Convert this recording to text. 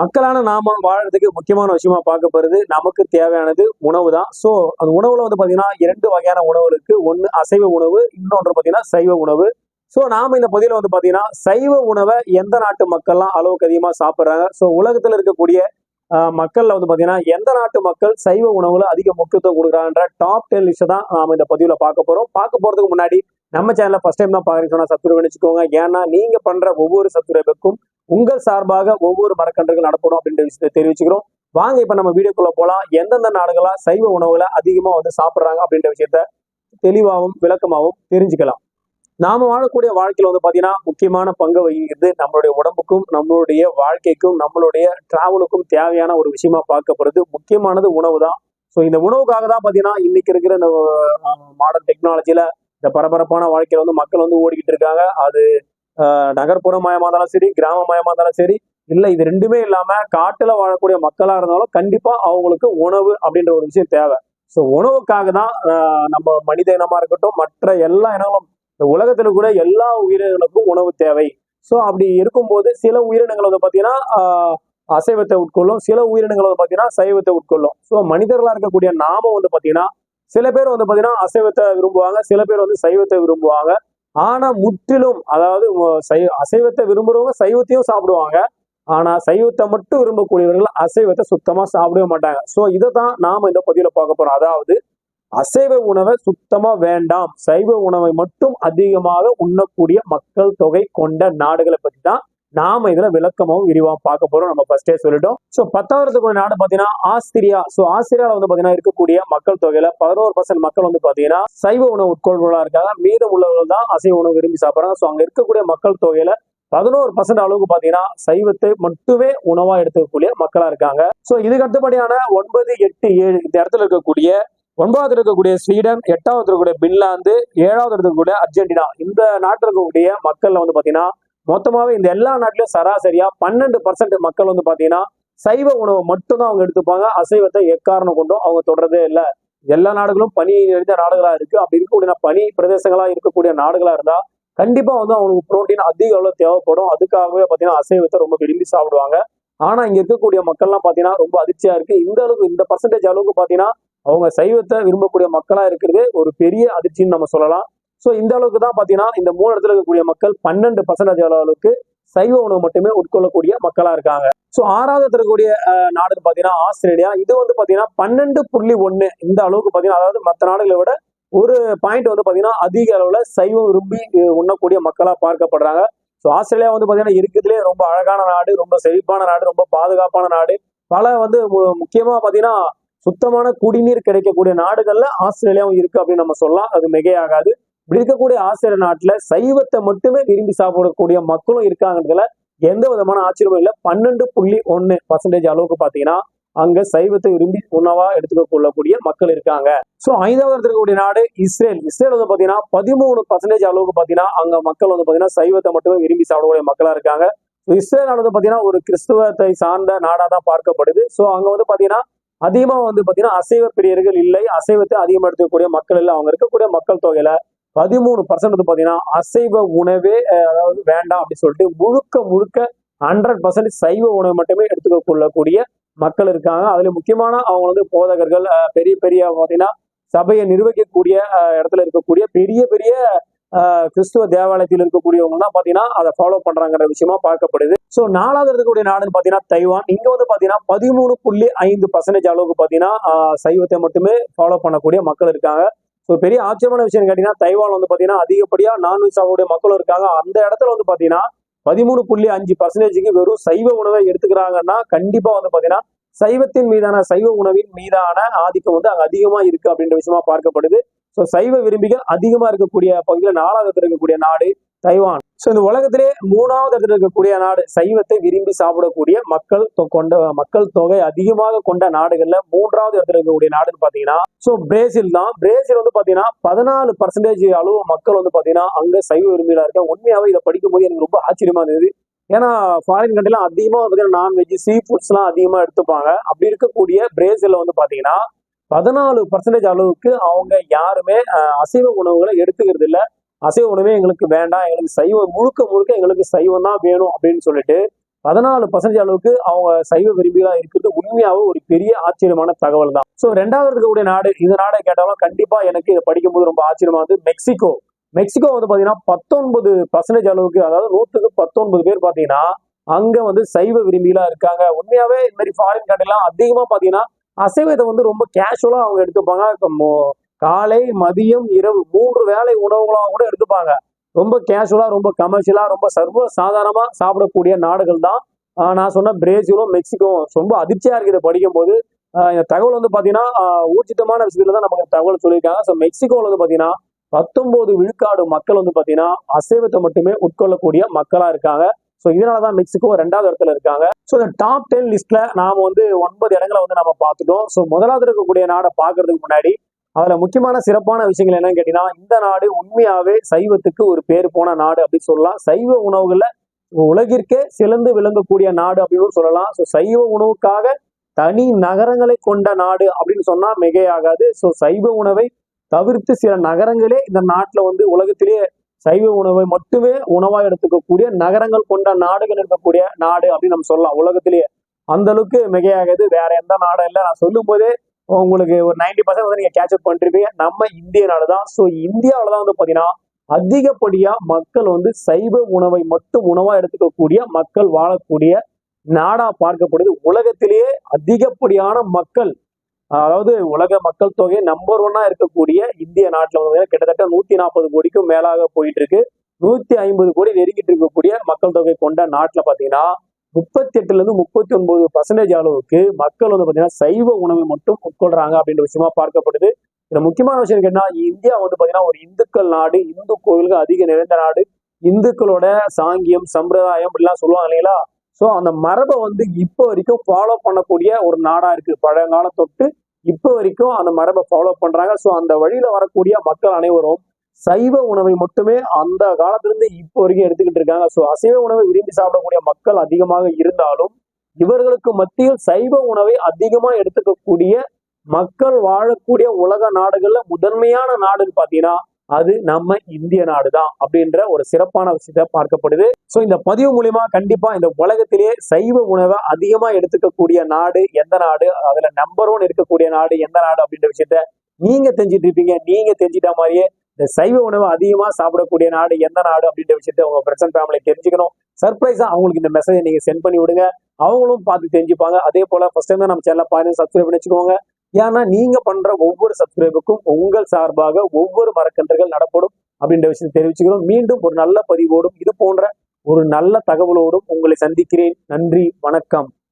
மக்களான நாம வாழறதுக்கு முக்கியமான விஷயமா பார்க்க போறது நமக்கு தேவையானது உணவு தான். ஸோ அந்த உணவுல வந்து பாத்தீங்கன்னா இரண்டு வகையான உணவு இருக்கு. ஒன்று அசைவ உணவு இன்னொன்று பாத்தீங்கன்னா சைவ உணவு. ஸோ நாம இந்த பதிவில் வந்து பாத்தீங்கன்னா சைவ உணவை எந்த நாட்டு மக்கள்லாம் அளவுக்கு அதிகமாக சாப்பிட்றாங்க? ஸோ உலகத்தில் இருக்கக்கூடிய மக்கள்ல வந்து பாத்தீங்கன்னா எந்த நாட்டு மக்கள் சைவ உணவுல அதிக முக்கியத்துவம் கொடுக்குறாங்கன்ற டாப் டென் லிஸ்ட் தான் நாம இந்த பதிவில் பார்க்க போறோம். பார்க்க போறதுக்கு முன்னாடி நம்ம சேனல்ல ஃபர்ஸ்ட் டைம் தான் பாக்குறீங்க சொன்னா சப்ஸ்கிரைப் பண்ணி வச்சுக்கோங்க. ஏன்னா நீங்க பண்ற ஒவ்வொரு சப்ஸ்கிரைபுக்கும் உங்கள் சார்பாக ஒவ்வொரு மரக்கன்றுகள் நடப்படும் அப்படின்ற விஷயத்தை தெரிவிச்சுக்கிறோம். வாங்க இப்ப நம்ம வீடியோக்குள்ள போலாம். எந்தெந்த நாடுகளா சைவ உணவுல அதிகமா வந்து சாப்பிடுறாங்க அப்படின்ற விஷயத்த தெளிவாகவும் விளக்கமாகவும் தெரிஞ்சுக்கலாம். நாம வாழக்கூடிய வாழ்க்கையில வந்து பாத்தீங்கன்னா முக்கியமான பங்கு வகிக்கிறது நம்மளுடைய உடம்புக்கும் நம்மளுடைய வாழ்க்கைக்கும் நம்மளுடைய டிராவலுக்கும் தேவையான ஒரு விஷயமா பார்க்கப்படுறது முக்கியமானது உணவு தான். ஸோ இந்த உணவுக்காக தான் பாத்தீங்கன்னா இன்னைக்கு இருக்கிற இந்த மாடர்ன் டெக்னாலஜில இந்த பரபரப்பான வாழ்க்கையில வந்து மக்கள் வந்து ஓடிக்கிட்டு இருக்காங்க. அது நகர்ப்புறமயமா இருந்தாலும் சரி கிராமமயமா இருந்தாலும் சரி இல்ல இது ரெண்டுமே இல்லாம காட்டுல வாழக்கூடிய மக்களா இருந்தாலும் கண்டிப்பா அவங்களுக்கு உணவு அப்படின்ற ஒரு விஷயம் தேவை. ஸோ உணவுக்காக தான் நம்ம மனித இனமா இருக்கட்டும் மற்ற எல்லா இனங்களும் இந்த உலகத்துல கூட எல்லா உயிரினங்களுக்கும் உணவு தேவை. ஸோ அப்படி இருக்கும்போது சில உயிரினங்கள் வந்து பாத்தீங்கன்னா அசைவத்தை உட்கொள்ளும் சில உயிரினங்கள் வந்து பாத்தீங்கன்னா சைவத்தை உட்கொள்ளும். ஸோ மனிதர்களா இருக்கக்கூடிய நாம வந்து பாத்தீங்கன்னா சில பேர் வந்து பாத்தீங்கன்னா அசைவத்தை விரும்புவாங்க சில பேர் வந்து சைவத்தை விரும்புவாங்க. ஆனா முற்றிலும் அதாவது அசைவத்தை விரும்புறவங்க சைவத்தையும் சாப்பிடுவாங்க. ஆனா சைவத்தை மட்டும் விரும்பக்கூடியவர்கள் அசைவத்தை சுத்தமா சாப்பிடவே மாட்டாங்க. சோ இதை தான் நாம இந்த பதிவுல பார்க்க போறோம். அதாவது அசைவ உணவை சுத்தமா வேண்டாம். சைவ உணவை மட்டும் அதிகமாக உண்ணக்கூடிய மக்கள் தொகை கொண்ட நாடுகளை பத்தி தான் நாம இதுல விளக்கமும் விரிவா பார்க்க போறோம். நம்ம ஃபர்ஸ்டே சொல்லிட்டோம். சோ பத்தாவதுக்கு நாடு பாத்தீங்கன்னா ஆஸ்திரியா. சோ ஆஸ்திரியால வந்து பாத்தீங்கன்னா இருக்கக்கூடிய மக்கள் தொகையில பதினோரு பர்சன்ட் மக்கள் வந்து பாத்தீங்கன்னா சைவ உணவு உட்கொள்வர்களா இருக்காங்க. மீதம் உள்ளவர்கள் தான் அசைவ உணவு விரும்பி சாப்பிடுறாங்க. சோ அங்க இருக்கக்கூடிய மக்கள் தொகையில பதினோரு பர்சன்ட் அளவுக்கு பாத்தீங்கன்னா சைவத்தை மட்டுமே உணவா எடுத்துக்கக்கூடிய மக்களா இருக்காங்க. சோ இதுக்கு அடுத்தபடியான ஒன்பது எட்டு ஏழு இந்த இடத்துல இருக்கக்கூடிய ஒன்பதாவது இருக்கக்கூடிய ஸ்வீடன் எட்டாவது இருக்கக்கூடிய பின்லாந்து ஏழாவது இருக்கக்கூடிய அர்ஜென்டினா. இந்த நாட்டில் இருக்கக்கூடிய மக்கள்ல வந்து பாத்தீங்கன்னா மொத்தமாகவே இந்த எல்லா நாட்டிலும் சராசரியா பன்னெண்டு பர்சன்ட் மக்கள் வந்து பார்த்தீங்கன்னா சைவ உணவை மட்டும்தான் அவங்க எடுத்துப்பாங்க. அசைவத்தை எக்காரணம் கொண்டும் அவங்க தொடரதே இல்லை. எல்லா நாடுகளும் பனி நிறைந்த நாடுகளாக இருக்கு. அப்படி இருக்கக்கூடிய பனி பிரதேசங்களாக இருக்கக்கூடிய நாடுகளாக இருந்தால் கண்டிப்பாக வந்து அவங்களுக்கு புரோட்டீன் அதிக அளவு தேவைப்படும். அதுக்காகவே பார்த்தீங்கன்னா அசைவத்தை ரொம்ப விரும்பி சாப்பிடுவாங்க. ஆனால் இங்கே இருக்கக்கூடிய மக்கள்லாம் பார்த்தீங்கன்னா ரொம்ப அதிர்ச்சியாக இருக்கு. இந்த அளவுக்கு இந்த பர்சன்டேஜ் அளவுக்கு பார்த்தீங்கன்னா அவங்க சைவத்தை விரும்பக்கூடிய மக்களாக இருக்கிறது ஒரு பெரிய அதிர்ச்சின்னு நம்ம சொல்லலாம். ஸோ இந்த அளவுக்கு தான் பார்த்தீங்கன்னா இந்த மூணு இடத்துல இருக்கக்கூடிய மக்கள் பன்னெண்டு பர்சன்டேஜ் அளவுக்கு சைவ உணவு மட்டுமே உட்கொள்ளக்கூடிய மக்களா இருக்காங்க. ஸோ ஆறாவது இருக்கக்கூடிய நாடுன்னு பார்த்தீங்கன்னா ஆஸ்திரேலியா. இது வந்து பார்த்தீங்கன்னா பன்னெண்டு புள்ளி ஒன்று இந்த அளவுக்கு பார்த்தீங்கன்னா அதாவது மற்ற நாடுகளை விட ஒரு பாயிண்ட் வந்து பார்த்தீங்கன்னா அதிக அளவில் சைவம் விரும்பி உண்ணக்கூடிய மக்களாக பார்க்கப்படுறாங்க. ஸோ ஆஸ்திரேலியா வந்து பார்த்தீங்கன்னா இருக்கிறதுலே ரொம்ப அழகான நாடு ரொம்ப செழிப்பான நாடு ரொம்ப பாதுகாப்பான நாடு. பல வந்து மு- பார்த்தீங்கன்னா சுத்தமான குடிநீர் கிடைக்கக்கூடிய நாடுகளில் ஆஸ்திரேலியாவும் இருக்குது அப்படின்னு நம்ம சொல்லலாம். அது மிகையாகாது. இப்படி இருக்கக்கூடிய ஆசிரியர் நாட்டுல சைவத்தை மட்டுமே விரும்பி சாப்பிடக்கூடிய மக்களும் இருக்காங்கிறதுல எந்த விதமான ஆச்சரியமும் இல்லை. பன்னெண்டு புள்ளி ஒன்னு பர்சன்டேஜ் அளவுக்கு பாத்தீங்கன்னா அங்க சைவத்தை விரும்பி உணவா எடுத்துக்க கொள்ளக்கூடிய மக்கள் இருக்காங்க. சோ ஐந்தாவது இருக்கக்கூடிய நாடு இஸ்ரேல். இஸ்ரேல் வந்து பாத்தீங்கன்னா பதிமூணு பர்சன்டேஜ் அளவுக்கு பாத்தீங்கன்னா அங்க மக்கள் வந்து பாத்தீங்கன்னா சைவத்தை மட்டுமே விரும்பி சாப்பிடக்கூடிய மக்களா இருக்காங்க. இஸ்ரேல் நாடு வந்து பாத்தீங்கன்னா ஒரு கிறிஸ்துவத்தை சார்ந்த நாடா தான் பார்க்கப்படுது. சோ அங்க வந்து பாத்தீங்கன்னா அதிகமா வந்து பாத்தீங்கன்னா அசைவ பிரியர்கள் இல்லை. அசைவத்தை அதிகமா எடுத்துக்கக்கூடிய மக்கள் இல்லை. அவங்க இருக்கக்கூடிய மக்கள் தொகையில பதிமூணு பர்சன்ட் வந்து அசைவ உணவே அதாவது வேண்டாம் அப்படின்னு சொல்லிட்டு முழுக்க முழுக்க ஹண்ட்ரட் பர்சன்ட் சைவ உணவு மட்டுமே எடுத்துக்க கொள்ளக்கூடிய மக்கள் இருக்காங்க. அதுல முக்கியமான அவங்க வந்து போதகர்கள் பெரிய பெரிய பார்த்தீங்கன்னா சபையை நிர்வகிக்கக்கூடிய இடத்துல இருக்கக்கூடிய பெரிய பெரிய கிறிஸ்துவ தேவாலயத்தில் இருக்கக்கூடியவங்க தான் பார்த்தீங்கன்னா அதை ஃபாலோ பண்றாங்கிற விஷயமா பார்க்கப்படுது. ஸோ நாலாவது இருக்கக்கூடிய நாடுன்னு பார்த்தீங்கன்னா தைவான். இங்க வந்து பார்த்தீங்கன்னா பதிமூணு புள்ளி ஐந்து பர்சன்டேஜ் அளவுக்கு பார்த்தீங்கன்னா சைவத்தை மட்டுமே ஃபாலோ பண்ணக்கூடிய மக்கள் இருக்காங்க. ஸோ பெரிய ஆச்சரியமான விஷயம் கேட்டீங்கன்னா தைவான் வந்து பாத்தீங்கன்னா அதிகப்படியா நான்வெஜ் சாப்பிடக்கூடிய மக்களும் இருக்காங்க. அந்த இடத்துல வந்து பாத்தீங்கன்னா பதிமூணு புள்ளி அஞ்சு பர்சன்டேஜுக்கு வெறும் சைவ உணவை எடுத்துக்கிறாங்கன்னா கண்டிப்பா வந்து பாத்தீங்கன்னா சைவத்தின் மீதான சைவ உணவின் மீதான ஆதிக்கம் வந்து அங்க அதிகமா இருக்கு அப்படின்ற விஷயமா பார்க்கப்படுது. ஸோ சைவ விரும்பிகள் அதிகமா இருக்கக்கூடிய பகுதியில் நாலாவது இருக்கக்கூடிய நாடு தைவான். ஸோ இந்த உலகத்திலே மூணாவது இடத்துல இருக்கக்கூடிய நாடு சைவத்தை விரும்பி சாப்பிடக்கூடிய மக்கள் தொ- கொண்ட மக்கள் தொகை அதிகமாக கொண்ட நாடுகள்ல மூன்றாவது இடத்துல இருக்கக்கூடிய நாடுன்னு பாத்தீங்கன்னா ஸோ பிரேசில் தான். பிரேசில் வந்து பாத்தீங்கன்னா பதினாலு பர்சன்டேஜ் அளவு மக்கள் வந்து பாத்தீங்கன்னா அங்க சைவ விரும்பிகளா இருக்க உண்மையாவே இதை படிக்கும்போது எனக்கு ரொம்ப ஆச்சரியமா இருந்தது. ஏன்னா ஃபாரின் கண்ட்ரிலாம் அதிகமா வந்து நான்வெஜ் சீ ஃபுட்ஸ்லாம் அதிகமா எடுத்துப்பாங்க. அப்படி இருக்கக்கூடிய பிரேசிலில் வந்து பாத்தீங்கன்னா பதினாலு பர்சன்டேஜ் அளவுக்கு அவங்க யாருமே அசைவ உணவுகளை எடுத்துக்கிறது இல்லை அசைவ உணவே எங்களுக்கு வேண்டாம். எங்களுக்கு சைவம் முழுக்க முழுக்க எங்களுக்கு சைவம் தான் வேணும் அப்படின்னு சொல்லிட்டு பதினாலு பர்சன்டேஜ் அளவுக்கு அவங்க சைவ விரும்பிகளா இருக்கிறது உண்மையாவே ஒரு பெரிய ஆச்சரியமான தகவல் தான். ஸோ ரெண்டாவது இருக்கக்கூடிய நாடு இந்த நாடை கேட்டாலும் கண்டிப்பா எனக்கு இதை படிக்கும்போது ரொம்ப ஆச்சரியமா வந்து மெக்சிகோ. மெக்சிகோ வந்து பாத்தீங்கன்னா பத்தொன்பது பர்சன்டேஜ் அளவுக்கு அதாவது நூத்துக்கு பத்தொன்பது பேர் பாத்தீங்கன்னா அங்க வந்து சைவ விரும்பிகளா இருக்காங்க. உண்மையாவே இந்த மாதிரி ஃபாரின் கண்ட்ரிலாம் அதிகமா பாத்தீங்கன்னா அசைவத்தை வந்து ரொம்ப கேஷுவலா அவங்க எடுத்துப்பாங்க. காலை மதியம் இரவு மூன்று வேலை உணவுகளாக கூட எடுத்துப்பாங்க. ரொம்ப கேஷுவலா ரொம்ப கமர்ஷியலா ரொம்ப சர்வ சாதாரணமா சாப்பிடக்கூடிய நாடுகள் தான். நான் சொன்ன பிரேசிலும் மெக்சிகோவும். ரொம்ப அதிர்ச்சியா இருக்குது படிக்கும் போது இந்த தகவல் வந்து பாத்தீங்கன்னா ஊர்ஜிதமான விஷயத்துல தான் நமக்கு தகவல் சொல்லியிருக்காங்க. ஸோ மெக்சிகோவில் வந்து பாத்தீங்கன்னா பத்தொன்பது விழுக்காடு மக்கள் வந்து பாத்தீங்கன்னா அசைவத்தை மட்டுமே உட்கொள்ளக்கூடிய மக்களா இருக்காங்க. ஸோ இதனாலதான் மெக்சிகோ ரெண்டாவது இடத்துல இருக்காங்க. ஸோ இந்த டாப் டென் லிஸ்ட்ல நாம வந்து ஒன்பது இடங்களை வந்து நம்ம பார்த்துட்டோம். ஸோ முதலாவது இருக்கக்கூடிய நாடை பார்க்கறதுக்கு முன்னாடி அதுல முக்கியமான சிறப்பான விஷயங்கள் என்னன்னு கேட்டீங்கன்னா இந்த நாடு உண்மையாவே சைவத்துக்கு ஒரு பேர் போன நாடு அப்படின்னு சொல்லலாம். சைவ உணவுகள்ல உலகிற்கே சிறந்து விளங்கக்கூடிய நாடு அப்படின்னு சொல்லலாம். ஸோ சைவ உணவுக்காக தனி நகரங்களை கொண்ட நாடு அப்படின்னு சொன்னா மிகையாகாது. ஸோ சைவ உணவை தவிர்த்து சில நகரங்களே இந்த நாட்டில் வந்து உலகத்திலேயே சைவ உணவை மட்டுமே உணவாக எடுத்துக்கக்கூடிய நகரங்கள் கொண்ட நாடுகள் இருக்கக்கூடிய நாடு அப்படின்னு நம்ம சொல்லலாம். உலகத்திலேயே அந்த அளவுக்கு மிகையாகாது. வேற எந்த நாடும் இல்லை. நான் சொல்லும் போதே உங்களுக்கு ஒரு நைன்டி பர்சன்ட் வந்து நீங்க கேட்சப் பண்ணிருப்பீங்க. நம்ம இந்திய தான். ஸோ இந்தியாவில தான் வந்து பார்த்தீங்கன்னா அதிகப்படியா மக்கள் வந்து சைவ உணவை மட்டும் உணவா எடுத்துக்கக்கூடிய மக்கள் வாழக்கூடிய நாடா பார்க்கப்படுது. உலகத்திலேயே அதிகப்படியான மக்கள் அதாவது உலக மக்கள் தொகை நம்பர் ஒன்னா இருக்கக்கூடிய இந்திய நாட்டில் வந்து கிட்டத்தட்ட நூத்தி நாற்பது கோடிக்கும் மேலாக போயிட்டு இருக்கு. நூத்தி ஐம்பது கோடி நெருங்கிட்டு இருக்கக்கூடிய மக்கள் தொகை கொண்ட நாட்டில் பாத்தீங்கன்னா முப்பத்தி எட்டுல இருந்து முப்பத்தி ஒன்பது பர்சன்டேஜ் அளவுக்கு மக்கள் வந்து பாத்தீங்கன்னா சைவ உணவை மட்டும் உட்கொள்றாங்க அப்படின்ற விஷயமா பார்க்கப்படுது. இதில் முக்கியமான விஷயம் என்னன்னா இந்தியா வந்து பாத்தீங்கன்னா ஒரு இந்துக்கள் நாடு இந்து கோவில்கள் அதிக நிறைந்த நாடு. இந்துக்களோட சாங்கியம் சம்பிரதாயம் இப்படிலாம் சொல்லுவாங்க இல்லைங்களா? சோ அந்த மரபை வந்து இப்போ வரைக்கும் ஃபாலோ பண்ணக்கூடிய ஒரு நாடா இருக்கு. பழங்கால தொட்டு இப்போ வரைக்கும் அந்த மரபை ஃபாலோ பண்றாங்க. சோ அந்த வழியில வரக்கூடிய மக்கள் அனைவரும் சைவ உணவை மட்டுமே அந்த காலத்திலிருந்து இப்போ வரைக்கும் எடுத்துக்கிட்டு இருக்காங்க. ஸோ அசைவ உணவை விரும்பி சாப்பிடக்கூடிய மக்கள் அதிகமாக இருந்தாலும் இவர்களுக்கு மத்தியில் சைவ உணவை அதிகமா எடுத்துக்கக்கூடிய மக்கள் வாழக்கூடிய உலக நாடுகள்ல முதன்மையான நாடுன்னு பாத்தீங்கன்னா அது நம்ம இந்திய நாடு தான் அப்படின்ற ஒரு சிறப்பான விஷயத்த பார்க்கப்படுது. ஸோ இந்த பதிவு மூலியமா கண்டிப்பா இந்த உலகத்திலேயே சைவ உணவை அதிகமா எடுத்துக்கக்கூடிய நாடு எந்த நாடு? அதுல நம்பர் ஒன் இருக்கக்கூடிய நாடு எந்த நாடு அப்படின்ற விஷயத்த நீங்க தெரிஞ்சிட்டு இருப்பீங்க. நீங்க தெரிஞ்சிட்ட மாதிரியே இந்த சைவ உணவு அதிகமா சாப்பிடக்கூடிய நாடு எந்த நாடு அப்படின்ற விஷயத்த உங்க பிரசன்ட் ஃபேமிலி தெரிஞ்சுக்கணும். சர்ப்ரைஸா அவங்களுக்கு இந்த மெசேஜ் நீங்க சென்ட் பண்ணி விடுங்க. அவங்களும் பார்த்து தெரிஞ்சுப்பாங்க. அதே போல ஃபர்ஸ்ட் டைம் தான் நம்ம சேனல் பாருங்க சப்ஸ்கிரைப் பண்ணி வச்சுக்கோங்க. ஏன்னா நீங்க பண்ற ஒவ்வொரு சப்ஸ்கிரைபுக்கும் உங்கள் சார்பாக ஒவ்வொரு மரக்கன்றுகள் நடப்படும் அப்படின்ற விஷயத்தை தெரிவிச்சுக்கிறோம். மீண்டும் ஒரு நல்ல பதிவோடும் இது போன்ற ஒரு நல்ல தகவலோடும் உங்களை சந்திக்கிறேன். நன்றி வணக்கம்.